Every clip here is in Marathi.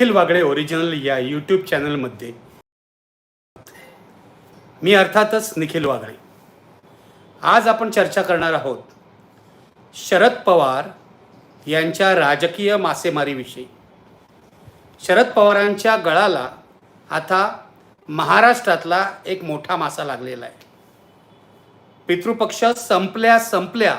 निखिल वागळे ओरिजिनल या यूट्यूब चॅनलमध्ये मी अर्थातच निखिल वागळे. आज आपण चर्चा करणार आहोत शरद पवार यांच्या राजकीय मासेमारीविषयी. शरद पवारांच्या गळाला आता महाराष्ट्रातला एक मोठा मासा लागलेला आहे. पितृपक्ष संपल्या संपल्या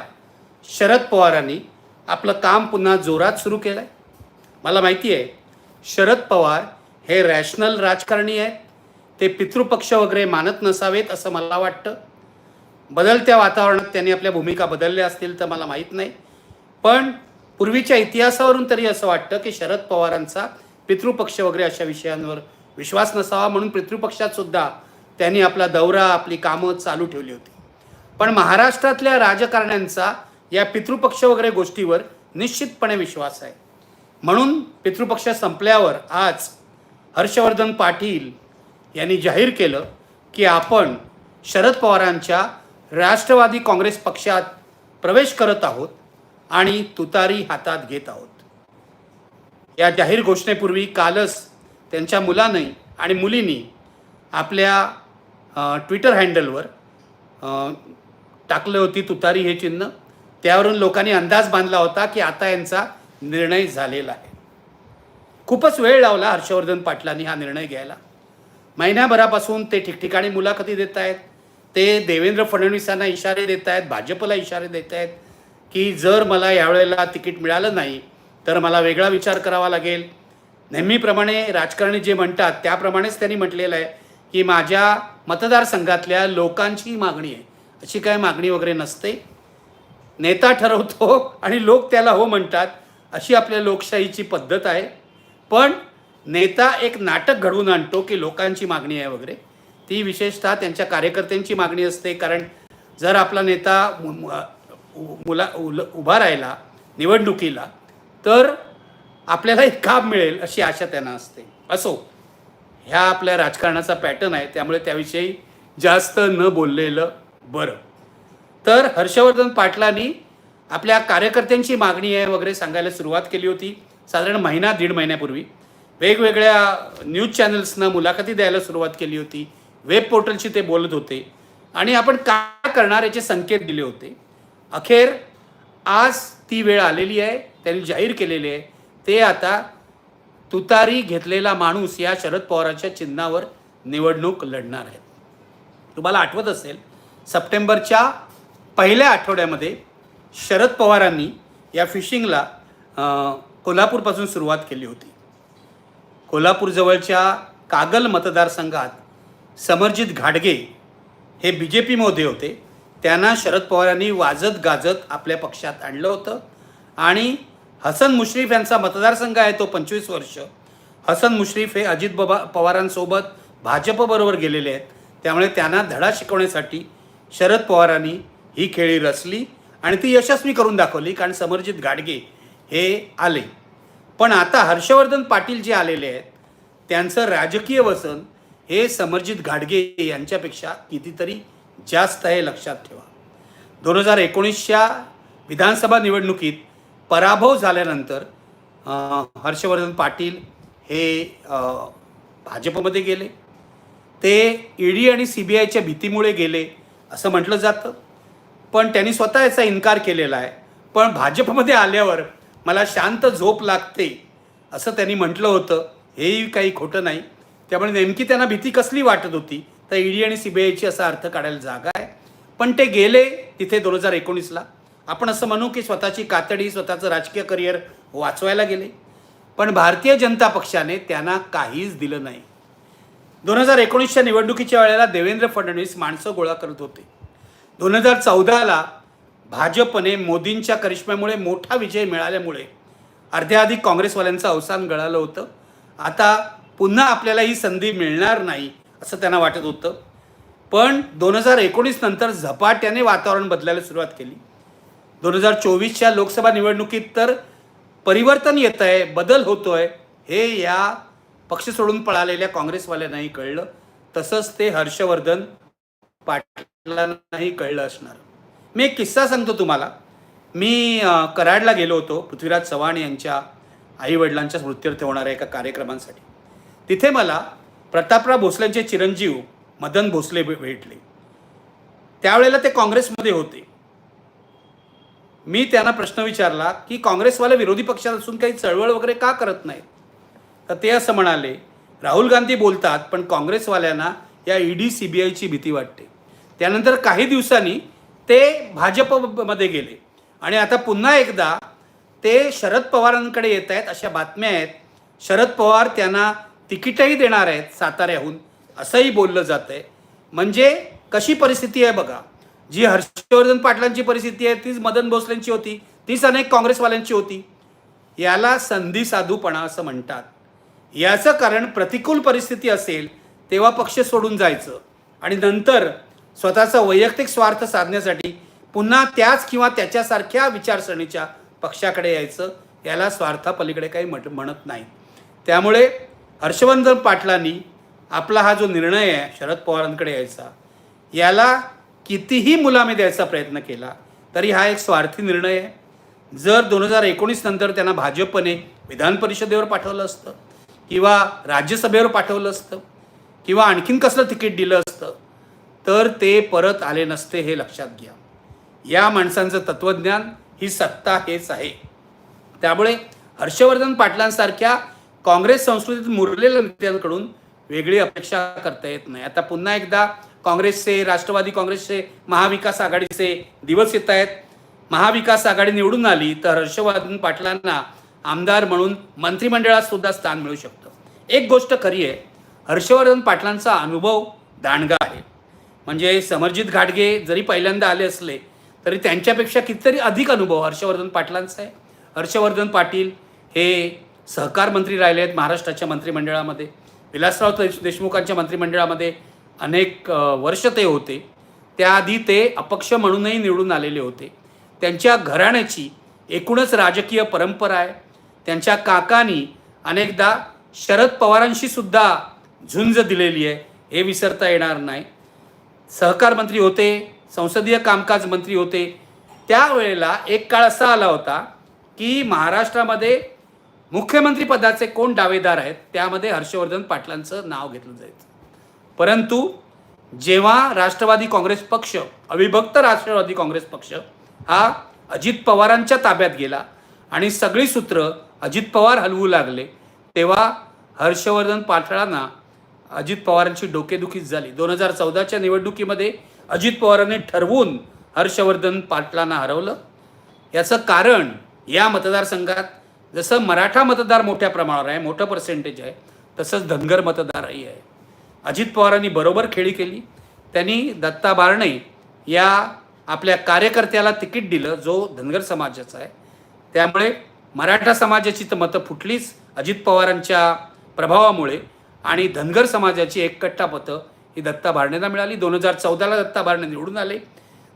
शरद पवारांनी आपलं काम पुन्हा जोरात सुरू केलं आहे मला माहिती आहे शरद पवार हे रॅशनल राजकारणी आहेत. ते पितृपक्ष वगैरे मानत नसावेत असं मला वाटतं. बदलत्या वातावरणात त्यांनी आपल्या भूमिका बदलल्या असतील तर मला माहीत नाही. पण पूर्वीच्या इतिहासावरून तरी असं वाटतं की शरद पवारांचा पितृपक्ष वगैरे अशा विषयांवर विश्वास नसावा म्हणून पितृपक्षात सुद्धा त्यांनी आपला दौरा आपली कामं चालू ठेवली होती. पण महाराष्ट्रातल्या राजकारण्यांचा या पितृपक्ष वगैरे गोष्टीवर निश्चितपणे विश्वास आहे. म्हणून पितृपक्ष संपल्यावर आज हर्षवर्धन पाटील यांनी जाहीर केलं की आपण शरद पवारांच्या राष्ट्रवादी काँग्रेस पक्षात प्रवेश करत आहोत आणि तुतारी हातात घेत आहोत. या जाहीर घोषणेपूर्वी कालच त्यांच्या मुलाने आणि मुलींनी आपल्या ट्विटर हँडलवर टाकलं होती तुतारी हे चिन्ह. त्यावरून लोकांनी अंदाज बांधला होता की आता यांचा निर्णय झालेला आहे. खूपच वेळ लावला हर्षवर्धन पाटलांनी हा निर्णय घ्यायला. महिन्याभरापासून ते ठिकठिकाणी मुलाखती देत आहेत. ते देवेंद्र फडणवीसांना इशारे देत आहेत भाजपला इशारे देत आहेत की जर मला यावेळेला तिकीट मिळालं नाही तर मला वेगळा विचार करावा लागेल. नेहमीप्रमाणे राजकारणी जे म्हणतात त्याप्रमाणेच त्यांनी म्हटलेलं आहे की माझ्या मतदारसंघातल्या लोकांची मागणी आहे. अशी काय मागणी वगैरे नसते. नेता ठरवतो आणि लोक त्याला हो म्हणतात. अशी आपल्या लोकशाहीची पद्धत आहे. पण नेता एक नाटक घडवून आणतो की लोकांची मागणी आहे वगैरे. ती विशेषतः त्यांच्या कार्यकर्त्यांची मागणी असते. कारण जर आपला नेता मु- मुला उल- उभा राहिला निवडणुकीला तर आपल्याला एक काम मिळेल अशी आशा त्यांना असते. असो ह्या आपल्या राजकारणाचा पॅटर्न आहे. त्यामुळे त्याविषयी जास्त न बोललेलं बरं. तर हर्षवर्धन पाटलांनी आपल्या कार्यकर्त्यांची मागणी आहे वगैरे सांगायला सुरुवात केली होती. साधारण महिना दीड महिन्यापूर्वी. वेगवेगळ्या न्यूज चॅनल्सनं मुलाखती द्यायला सुरुवात केली होती. वेब पोर्टलशी ते बोलत होते. आणि आपण काय करणार याचे संकेत दिले होते. अखेर आज ती वेळ आलेली आहे. त्यांनी जाहीर केलेली आहे. ते आता तुतारी घेतलेला माणूस या शरद पवारांच्या चिन्हावर निवडणूक लढणार आहेत. तुम्हाला आठवत असेल सप्टेंबरच्या पहिल्या आठवड्यामध्ये शरद पवारांनी या फिशिंगला कोल्हापूरपासून सुरुवात केली होती. कोल्हापूरजवळच्या कागल मतदारसंघात समरजित घाडगे हे बी जे पीमध्ये होते. त्यांना शरद पवारांनी वाजत गाजत आपल्या पक्षात आणलं होतं. आणि हसन मुश्रीफ यांचा मतदारसंघ आहे तो पंचवीस वर्ष. हसन मुश्रीफ हे अजित बबा पवारांसोबत भाजपबरोबर गेलेले आहेत. त्यामुळे त्यांना धडा शिकवण्यासाठी शरद पवारांनी ही खेळी रचली. आणि ती यशस्वी करून दाखवली कारण समरजित गाडगे हे आले. पण आता हर्षवर्धन पाटील जे आलेले आहेत त्यांचं राजकीय वसन हे समरजित घाडगे यांच्यापेक्षा कितीतरी जास्त आहे लक्षात ठेवा. दोन हजार एकोणीसच्या विधानसभा निवडणुकीत पराभव झाल्यानंतर हर्षवर्धन पाटील हे भाजपमध्ये गेले. ते ईडी आणि सी बी आयच्या भीतीमुळे गेले असं म्हटलं जातं. पण त्यांनी स्वतः याचा इन्कार केलेला आहे. पण भाजपमध्ये आल्यावर मला शांत झोप लागते असं त्यांनी म्हटलं होतं. हेही काही खोटं नाही. त्यामुळे नेमकी त्यांना भीती कसली वाटत होती? तर ईडी आणि सी बी आयची असा अर्थ काढायला जागा आहे. पण ते गेले तिथे दोन हजार एकोणीसला. आपण असं म्हणू की स्वतःची कातडी स्वतःचं राजकीय करिअर वाचवायला गेले. पण भारतीय जनता पक्षाने त्यांना काहीच दिलं नाही. दोन हजार एकोणीसच्या निवडणुकीच्या वेळेला देवेंद्र फडणवीस माणसं गोळा करत होते. दोन हजार चौदाला भाजपने मोदींच्या करिश्म्यामुळे मोठा विजय मिळाल्यामुळे अर्ध्याधिक काँग्रेसवाल्यांचं अवसान गळालं होतं. आता पुन्हा आपल्याला ही संधी मिळणार नाही असं त्यांना वाटत होतं. पण दोन हजार एकोणीस नंतर झपाट्याने वातावरण बदलायला सुरुवात केली. दोन हजार चोवीसच्या लोकसभा निवडणुकीत तर परिवर्तन येत आहे बदल होतोय हे या पक्ष सोडून पळालेल्या काँग्रेसवाल्यांनाही कळलं. तसंच ते हर्षवर्धन नाही कळलं असणार. मी एक किस्सा सांगतो तुम्हाला. मी कराडला गेलो होतो पृथ्वीराज चव्हाण यांच्या आईवडिलांच्या स्मृत्यर्थ होणाऱ्या एका कार्यक्रमांसाठी. तिथे मला प्रतापराव भोसलेंचे चिरंजीव मदन भोसले भेटले. त्यावेळेला ते काँग्रेसमध्ये होते. मी त्यांना प्रश्न विचारला की काँग्रेसवाले विरोधी पक्षात असून काही चळवळ वगैरे का करत नाहीत? तर ते असं म्हणाले राहुल गांधी बोलतात पण काँग्रेसवाल्यांना या ईडी सी बी आयची भीती वाटते. त्यानंतर काही दिवसांनी ते भाजपमध्ये गेले. आणि आता पुन्हा एकदा ते शरद पवारांकडे येत आहेत अशा बातम्या आहेत. शरद पवार त्यांना तिकीटही देणार आहेत साताऱ्याहून असंही बोललं जातं आहे म्हणजे कशी परिस्थिती आहे बघा. जी हर्षवर्धन पाटलांची परिस्थिती आहे तीच मदन भोसलेंची होती तीच अनेक काँग्रेसवाल्यांची होती. याला संधी साधूपणा असं म्हणतात. याचं कारण प्रतिकूल परिस्थिती असेल तेव्हा पक्ष सोडून जायचं. आणि नंतर स्वतःचा वैयक्तिक स्वार्थ साधण्यासाठी पुन्हा त्याच किंवा त्याच्यासारख्या विचारसरणीच्या पक्षाकडे यायचं याला स्वार्थापलीकडे काही म्हट म्हणत नाही. त्यामुळे हर्षवर्धन पाटलांनी आपला हा जो निर्णय आहे शरद पवारांकडे यायचा याला कितीही मुलामी द्यायचा प्रयत्न केला तरी हा एक स्वार्थी निर्णय आहे. जर दोन हजार एकोणीस नंतर त्यांना भाजपने विधान परिषदेवर पाठवलं असतं किंवा राज्यसभेवर पाठवलं असतं किंवा आणखीन कसलं तिकीट दिलं असतं तर ते परत आले नसते हे लक्षात घ्या. या माणसांचं तत्त्वज्ञान ही सत्ता हेच आहे. त्यामुळे हर्षवर्धन पाटलांसारख्या काँग्रेस संस्कृतीत मुरलेल्या नेत्यांकडून वेगळी अपेक्षा करता येत नाही. आता पुन्हा एकदा काँग्रेसचे राष्ट्रवादी काँग्रेसचे महाविकास आघाडीचे दिवस येत आहेत. महाविकास आघाडी निवडून आली तर हर्षवर्धन पाटलांना आमदार म्हणून मंत्रिमंडळात सुद्धा स्थान मिळू शकतं. एक गोष्ट खरी आहे हर्षवर्धन पाटलांचा अनुभव दांडगा आहे. म्हणजे समरजित घाटगे जरी पहिल्यांदा आले असले तरी त्यांच्यापेक्षा कितीतरी अधिक अनुभव हर्षवर्धन पाटलांचा आहे. हर्षवर्धन पाटील हे सहकार मंत्री राहिले आहेत महाराष्ट्राच्या मंत्रिमंडळामध्ये. विलासराव देशमुखांच्या मंत्रिमंडळामध्ये अनेक वर्ष ते होते. त्याआधी ते अपक्ष म्हणूनही निवडून आलेले होते. त्यांच्या घराण्याची एकूणच राजकीय परंपरा आहे. त्यांच्या काकांनी अनेकदा शरद पवारांशी सुद्धा झुंज दिलेली आहे. हे विसरता येणार नाही. सहकार मंत्री होते संसदीय कामकाज मंत्री होते. त्यावेळेला एक काळ असा आला होता की महाराष्ट्रामध्ये मुख्यमंत्री पदाचे कोण दावेदार आहेत त्यामध्ये हर्षवर्धन पाटलांचं नाव घेतलं जायचं परंतु जेव्हा राष्ट्रवादी काँग्रेस पक्ष अविभक्त राष्ट्रवादी काँग्रेस पक्ष हा अजित पवारांच्या ताब्यात गेला आणि सगळी सूत्र अजित पवार हलवू लागले तेव्हा हर्षवर्धन पाटलांना अजित पवारांची डोकेदुखीच झाली. दोन हजार चौदाच्या निवडणुकीमध्ये अजित पवारांनी ठरवून हर्षवर्धन पाटलांना हरवलं. याचं कारण या मतदारसंघात जसं मराठा मतदार मोठ्या प्रमाणावर आहे मोठं पर्सेंटेज आहे तसंच धनगर मतदारही आहे. अजित पवारांनी बरोबर खेळी केली. त्यांनी दत्ता बारणे या आपल्या कार्यकर्त्याला तिकीट दिलं जो धनगर समाजाचा आहे. त्यामुळे मराठा समाजाची तर मतं फुटलीच अजित पवारांच्या प्रभावामुळे. आणि धनगर समाजाची एक कट्टा मतं ही दत्ता भारणेला मिळाली. दोन हजार चौदाला दत्ता भारणे निवडून आले.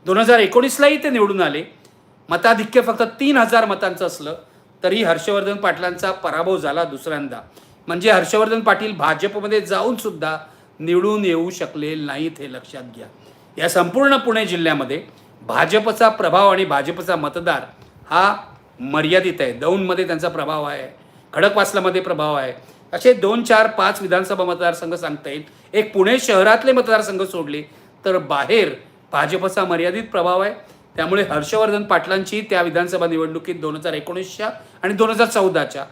दोन हजार एकोणीसलाही ते निवडून आले. मताधिक्य फक्त तीन हजार मतांचं असलं तरी हर्षवर्धन पाटलांचा पराभव झाला दुसऱ्यांदा. म्हणजे हर्षवर्धन पाटील भाजपमध्ये जाऊन सुद्धा निवडून येऊ शकले नाहीत हे लक्षात घ्या. या संपूर्ण पुणे जिल्ह्यामध्ये भाजपचा प्रभाव आणि भाजपचा मतदार हा मर्यादित आहे. दौंडमध्ये त्यांचा प्रभाव आहे. खडकवासलामध्ये प्रभाव आहे. असे दोन चार पाच विधानसभा मतदारसंघ सांगता येईल. एक पुणे शहरातले मतदारसंघ सोडले तर बाहेर भाजपचा मर्यादित प्रभाव आहे. त्यामुळे हर्षवर्धन पाटलांची त्या विधानसभा निवडणुकीत दोन हजार एकोणीसच्या आणि दोन हजार चौदाच्या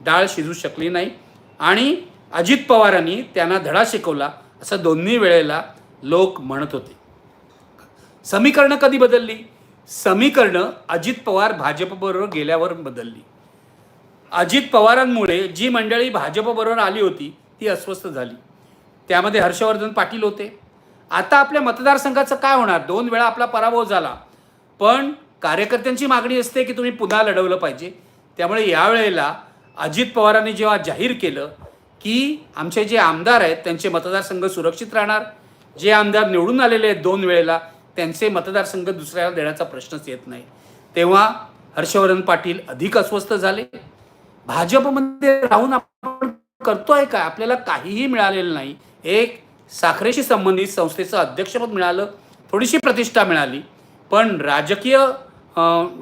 डाळ शिजू शकली नाही. आणि अजित पवारांनी त्यांना धडा शिकवला असं दोन्ही वेळेला लोक म्हणत होते. समीकरणं कधी बदलली? समीकरणं अजित पवार भाजपबरोबर गेल्यावर बदलली. अजित पवारांमुळे जी मंडळी भाजपबरोबर आली होती ती अस्वस्थ झाली. त्यामध्ये हर्षवर्धन पाटील होते. आता आपल्या मतदारसंघाचं काय होणार? दोन वेळा आपला पराभव झाला. पण कार्यकर्त्यांची मागणी असते की तुम्ही पुन्हा लढवलं पाहिजे. त्यामुळे यावेळेला अजित पवारांनी जेव्हा जाहीर केलं की आमचे जे आमदार आहेत त्यांचे मतदारसंघ सुरक्षित राहणार. जे आमदार निवडून आलेले आहेत दोन वेळेला त्यांचे मतदारसंघ दुसऱ्याला देण्याचा प्रश्नच येत नाही. तेव्हा हर्षवर्धन पाटील अधिक अस्वस्थ झाले. भाजपमध्ये राहून आपण करतोय काय? आपल्याला काहीही मिळालेलं नाही. एक साखरेशी संबंधित संस्थेचं अध्यक्षपद मिळालं थोडीशी प्रतिष्ठा मिळाली. पण राजकीय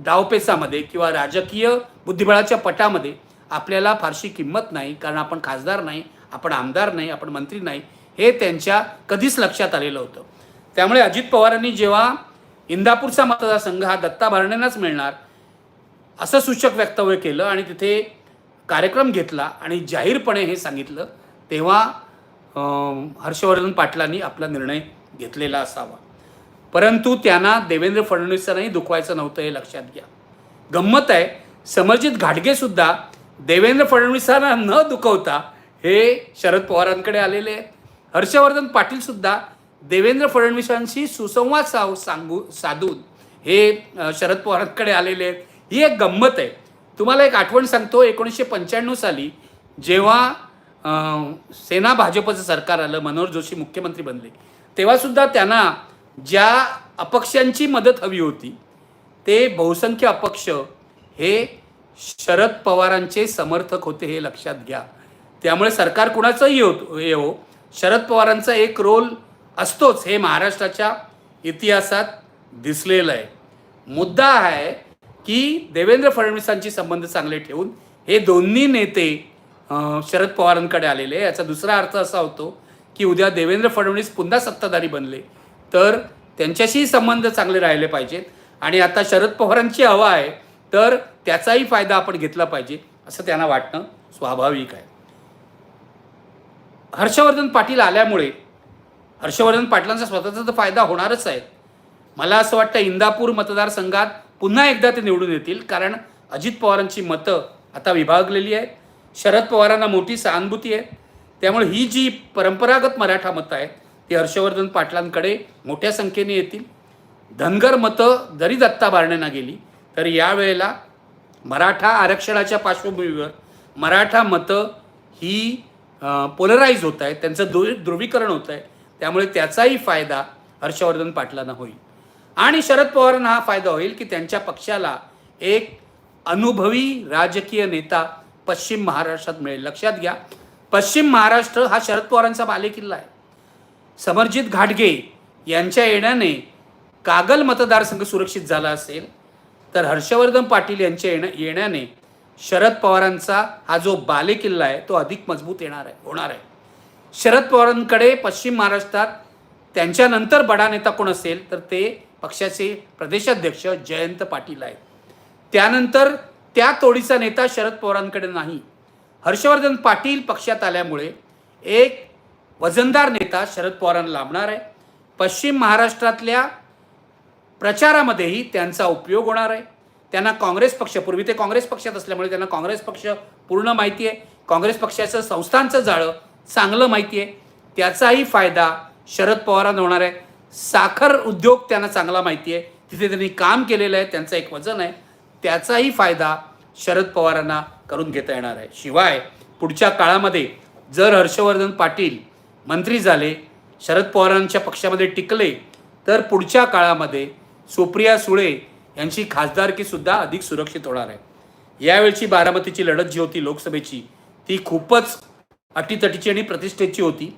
डावपेचामध्ये किंवा राजकीय बुद्धिबळाच्या पटामध्ये आपल्याला फारशी किंमत नाही कारण आपण खासदार नाही आपण आमदार नाही आपण मंत्री नाही हे त्यांच्या कधीच लक्षात आलेलं होतं. त्यामुळे अजित पवारांनी जेव्हा इंदापूरचा मतदारसंघ हा दत्ता भरणेंनाच मिळणार असं सूचक वक्तव्य केलं आणि तिथे कार्यक्रम घेतला आणि जाहीरपणे हे सांगितलं तेव्हा हर्षवर्धन पाटलांनी आपला निर्णय घेतलेला असावा. परंतु त्यांना देवेंद्र फडणवीसांनाही दुखवायचं नव्हतं हे लक्षात घ्या. गंमत आहे समर्जित घाटगेसुद्धा देवेंद्र फडणवीसांना न दुखवता हे शरद पवारांकडे आलेले आहेत. हर्षवर्धन पाटीलसुद्धा देवेंद्र फडणवीसांशी सुसंवाद साव सांगू साधून हे शरद पवारांकडे आलेले आहेत. ही एक गंमत आहे. तुम्हाला एक आठवण सांगतो एकोणीसशे पंच्याण्णव साली जेव्हा सेना भाजपचं सरकार आलं मनोहर जोशी मुख्यमंत्री बनले तेव्हासुद्धा त्यांना ज्या अपक्षांची मदत हवी होती ते बहुसंख्य अपक्ष हे शरद पवारांचे समर्थक होते हे लक्षात घ्या. त्यामुळे सरकार कुणाचंही होत येवो हो, शरद पवारांचा एक रोल असतोच हे महाराष्ट्राच्या इतिहासात दिसलेलं आहे. मुद्दा आहे की देवेंद्र फडणवीसांची संबंध चांगले ठेवून हे दोन्ही नेते शरद पवारांकडे आलेले आहे. याचा दुसरा अर्थ असा होतो की उद्या देवेंद्र फडणवीस पुन्हा सत्ताधारी बनले तर त्यांच्याशी संबंध चांगले राहिले पाहिजेत. आणि आता शरद पवारांची हवा आहे तर त्याचाही फायदा आपण घेतला पाहिजे असं त्यांना वाटणं स्वाभाविक आहे. हर्षवर्धन पाटील आल्यामुळे हर्षवर्धन पाटलांचा स्वतःचा तर फायदा होणारच आहे. मला असं वाटतं इंदापूर मतदारसंघात पुन्हा एकदा ते निवडून येतील कारण अजित पवारांची मतं आता विभागलेली आहेत. शरद पवारांना मोठी सहानुभूती आहे. त्यामुळे ही जी परंपरागत मराठा मतं आहेत ती हर्षवर्धन पाटलांकडे मोठ्या संख्येने येतील. धनगर मतं जरी दत्ता बारण्यांना गेली तर यावेळेला मराठा आरक्षणाच्या पार्श्वभूमीवर मराठा मतं ही पोलराईज होत आहेत. त्यांचं ध्रुवी ध्रुवीकरण होत आहे. त्यामुळे त्याचाही फायदा हर्षवर्धन पाटलांना होईल. आणि शरद पवारांना हा फायदा होईल की त्यांच्या पक्षाला एक अनुभवी राजकीय नेता पश्चिम महाराष्ट्रात मिळेल. लक्षात घ्या पश्चिम महाराष्ट्र हा शरद पवारांचा बालेकिल्ला आहे. समरजित घाटगे यांच्या येण्याने कागल मतदारसंघ सुरक्षित झाला असेल तर हर्षवर्धन पाटील यांच्या येण्या येण्याने शरद पवारांचा हा जो बालेकिल्ला आहे तो अधिक मजबूत येणार आहे होणार आहे. शरद पवारांकडे पश्चिम महाराष्ट्रात त्यांच्यानंतर बडा नेता कोण असेल तर ते पक्षाचे प्रदेशाध्यक्ष जयंत पाटील आहेत. त्यानंतर त्या तोडीचा नेता शरद पवारांकडे नाही. हर्षवर्धन पाटील पक्षात आल्यामुळे एक वजनदार नेता शरद पवारांना लाभणार आहे. पश्चिम महाराष्ट्रातल्या प्रचारामध्येही त्यांचा उपयोग होणार आहे. त्यांना काँग्रेस पक्ष पूर्वी ते काँग्रेस पक्षात असल्यामुळे त्यांना काँग्रेस पक्ष पूर्ण माहिती आहे. काँग्रेस पक्षाचं संस्थांचं जाळं चांगलं माहिती आहे. त्याचाही फायदा शरद पवारांना होणार आहे. साखर उद्योग त्यांना चांगला माहिती आहे. तिथे त्यांनी काम केलेलं आहे त्यांचं एक वजन आहे. त्याचाही फायदा शरद पवारांना करून घेता येणार आहे. शिवाय पुढच्या काळामध्ये जर हर्षवर्धन पाटील मंत्री झाले शरद पवारांच्या पक्षामध्ये टिकले तर पुढच्या काळामध्ये सुप्रिया सुळे यांची खासदारकीसुद्धा अधिक सुरक्षित होणार आहे. यावेळची बारामतीची लढत जी होती लोकसभेची ती खूपच अटीतटीची आणि प्रतिष्ठेची होती.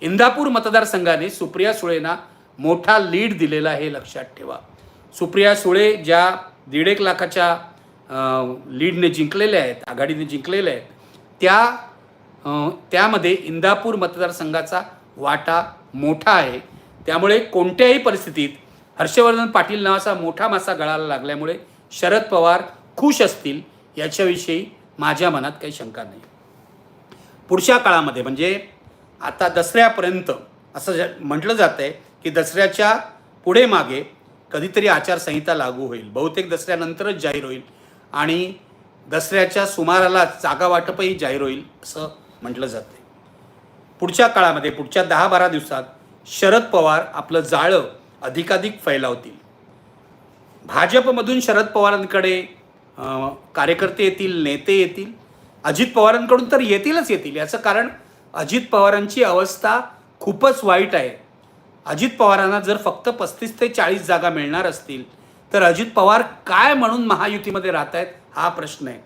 इंदापूर मतदारसंघाने सुप्रिया सुळेंना मोठा लीड दिलेला हे लक्षात ठेवा. सुप्रिया सुळे ज्या दीड एक लाखाच्या लीडने जिंकलेल्या आहेत आघाडीने जिंकलेल्या आहेत त्या त्यामध्ये इंदापूर मतदारसंघाचा वाटा मोठा आहे. त्यामुळे कोणत्याही परिस्थितीत हर्षवर्धन पाटील नावाचा मोठा मासा गळाला लागल्यामुळे शरद पवार खुश असतील याच्याविषयी माझ्या मनात काही शंका नाही. पुढच्या काळामध्ये म्हणजे आता दसऱ्यापर्यंत असं ज- म्हटलं जातं आहे की दसऱ्याच्या पुढे मागे कधीतरी आचारसंहिता लागू होईल. बहुतेक दसऱ्यानंतरच जाहीर होईल आणि दसऱ्याच्या सुमाराला जागा वाटपही जाहीर होईल असं म्हटलं जातं पुढच्या काळामध्ये पुढच्या दहा बारा दिवसात शरद पवार आपलं जाळं अधिकाधिक फैलावतील. भाजपमधून शरद पवारांकडे कार्यकर्ते येतील नेते येतील अजित पवारांकडून तर येतीलच येतील. याचं कारण अजित पवारांची अवस्था खूपच वाईट आहे. अजित पवारांना जर फक्त पस्तीस ते चाळीस जागा मिळणार असतील तर अजित पवार काय म्हणून महायुतीमध्ये राहत आहेत हा प्रश्न आहे.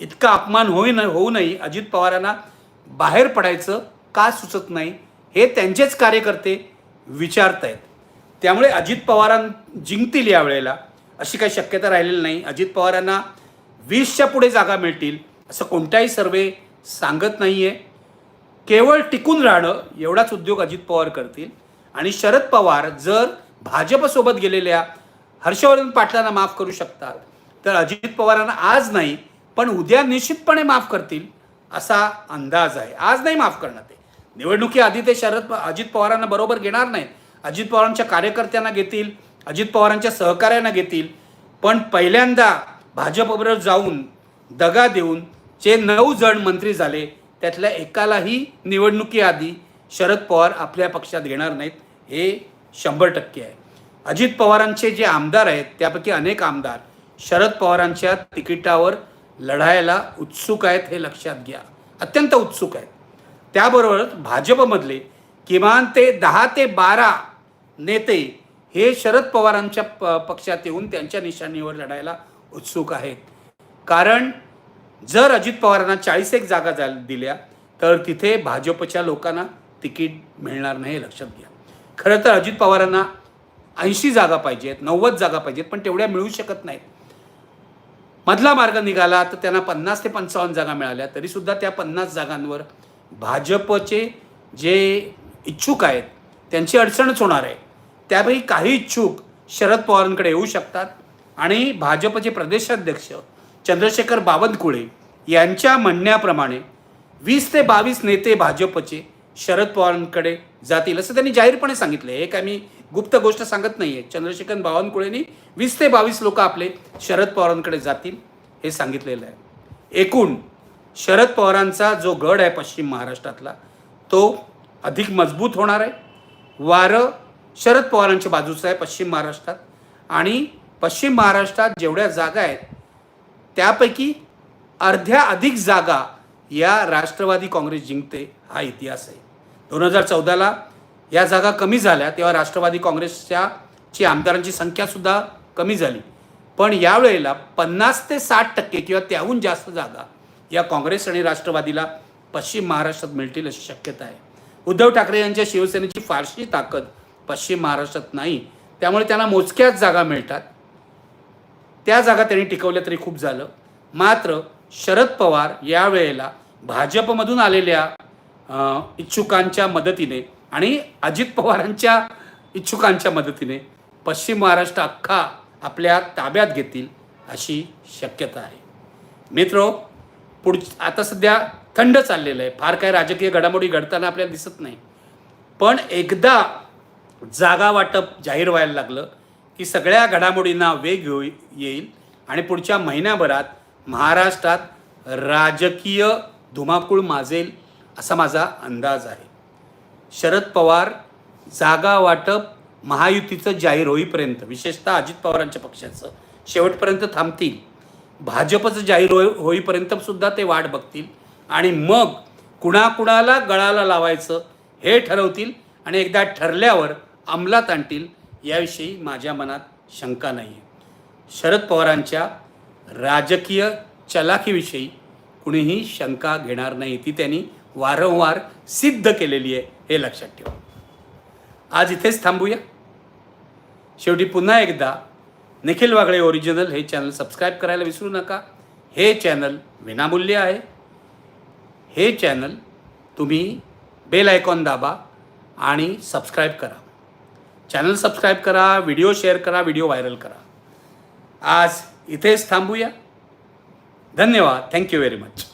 इतका अपमान होई न होऊ नये अजित पवारांना बाहेर पडायचं का सुचत नाही हे त्यांचेच कार्यकर्ते विचारत आहेत त्यामुळे अजित पवारां जिंकतील यावेळेला अशी काही शक्यता राहिलेली नाही. अजित पवारांना वीसच्या पुढे जागा मिळतील असं कोणताही सर्वे सांगत नाही आहे केवळ टिकून राहणं एवढाच उद्योग अजित पवार करतील. आणि शरद पवार जर भाजपसोबत गेलेल्या हर्षवर्धन पाटलांना माफ करू शकतात तर अजित पवारांना आज नाही पण उद्या निश्चितपणे माफ करतील असा अंदाज आहे. आज नाही माफ करणार ते. निवडणुकीआधी ते शरद अजित पवारांना बरोबर घेणार नाहीत. अजित पवारांच्या कार्यकर्त्यांना घेतील अजित पवारांच्या सहकार्यांना घेतील पण पहिल्यांदा भाजपबरोबर जाऊन दगा देऊन जे नऊ जण मंत्री झाले त्यातल्या एकालाही निवडणुकीआधी शरद पवार आपल्या पक्षात घेणार नाहीत हे शंभर टक्के आहे. अजित पवारांचे जे आमदार आहेत त्यापैकी अनेक आमदार शरद पवारांच्या तिकिटावर लढायला उत्सुक आहेत हे लक्षात घ्या. अत्यंत उत्सुक आहेत. त्याबरोबरच भाजपमधले किमान ते दहा ते बारा नेते हे शरद पवारांच्या प पक्षात येऊन त्यांच्या निशाणीवर लढायला उत्सुक आहेत. कारण जर अजित पवारांना चाळीस एक जागा जा दिल्या तर तिथे भाजपच्या लोकांना तिकीट मिळणार नाही हे लक्षात घ्या. खरं तर अजित पवारांना ऐंशी जागा पाहिजेत नव्वद जागा पाहिजेत पण तेवढ्या मिळू शकत नाहीत. मधला मार्ग निघाला तर त्यांना पन्नास ते पंचावन्न जागा मिळाल्या तरीसुद्धा त्या पन्नास जागांवर भाजपचे जे इच्छुक आहेत त्यांची अडचणच होणार आहे. त्यापैकी काही इच्छुक शरद पवारांकडे येऊ शकतात आणि भाजपचे प्रदेशाध्यक्ष चंद्रशेखर बावनकुळे यांच्या म्हणण्याप्रमाणे वीस ते बावीस नेते भाजपचे शरद पवारांकडे जातील असं त्यांनी जाहीरपणे सांगितले हे काय मी गुप्त गोष्ट सांगत नाही आहे चंद्रशेखर बावनकुळेंनी वीस ते बावीस लोक आपले शरद पवारांकडे जातील हे सांगितलेलं आहे. एकूण शरद पवारांचा जो गड आहे पश्चिम महाराष्ट्रातला तो अधिक मजबूत होणार आहे. वारं शरद पवारांच्या बाजूचं आहे पश्चिम महाराष्ट्रात. आणि पश्चिम महाराष्ट्रात जेवढ्या जागा आहेत त्यापैकी अर्ध्या अधिक जागा या राष्ट्रवादी काँग्रेस जिंकते हा इतिहास आहे. दोन हजार चौदाला या जागा कमी झाल्या तेव्हा राष्ट्रवादी काँग्रेसच्या ची आमदारांची संख्यासुद्धा कमी झाली. पण यावेळेला पन्नास ते साठ टक्के किंवा त्याहून जास्त जागा या काँग्रेस आणि राष्ट्रवादीला पश्चिम महाराष्ट्रात मिळतील अशी शक्यता आहे. उद्धव ठाकरे यांच्या शिवसेनेची फारशी ताकद पश्चिम महाराष्ट्रात नाही. त्यामुळे त्यांना मोजक्याच जागा मिळतात. त्या जागा त्यांनी टिकवल्या तरी खूप झालं. मात्र शरद पवार यावेळेला भाजपमधून आलेल्या इच्छुकांच्या मदतीने आणि अजित पवारांच्या इच्छुकांच्या मदतीने पश्चिम महाराष्ट्र अख्खा आपल्या ताब्यात घेतील अशी शक्यता आहे. मित्र पुढ आता सध्या थंड चाललेलं आहे. फार काही राजकीय घडामोडी घडताना आपल्याला दिसत नाही. पण एकदा जागा वाटप जाहीर व्हायला लागलं की सगळ्या घडामोडींना वेग येऊ येईल आणि पुढच्या महिन्याभरात महाराष्ट्रात राजकीय धुमाकूळ माजेल असा माझा अंदाज आहे. शरद पवार जागा वाटप महायुतीचं जाहीर होईपर्यंत विशेषतः अजित पवारांच्या पक्षाचं शेवटपर्यंत थांबतील. भाजपचं जाहीर होई होईपर्यंत सुद्धा ते वाट बघतील आणि मग कुणाकुणाला गळाला लावायचं हे ठरवतील आणि एकदा ठरल्यावर अंमलात आणतील याविषयी माझ्या मनात शंका नाही आहे शरद पवारांच्या राजकीय चलाखीविषयी कुणीही शंका घेणार नाही ती त्यांनी वारंवार सिद्ध केलेली आहे हे लक्षात ठेवा. आज इथेच थांबूया. शेवटी पुन्हा एकदा निखिल वागळे ओरिजिनल हे चॅनल सबस्क्राईब करायला विसरू नका. हे चॅनल विनामूल्य आहे. हे चॅनल तुम्ही बेल आयकॉन दाबा आणि सबस्क्राईब करा. चॅनल सबस्क्राईब करा व्हिडिओ शेअर करा व्हिडिओ व्हायरल करा. आज इथेच थांबूया. धन्यवाद. Thank you very much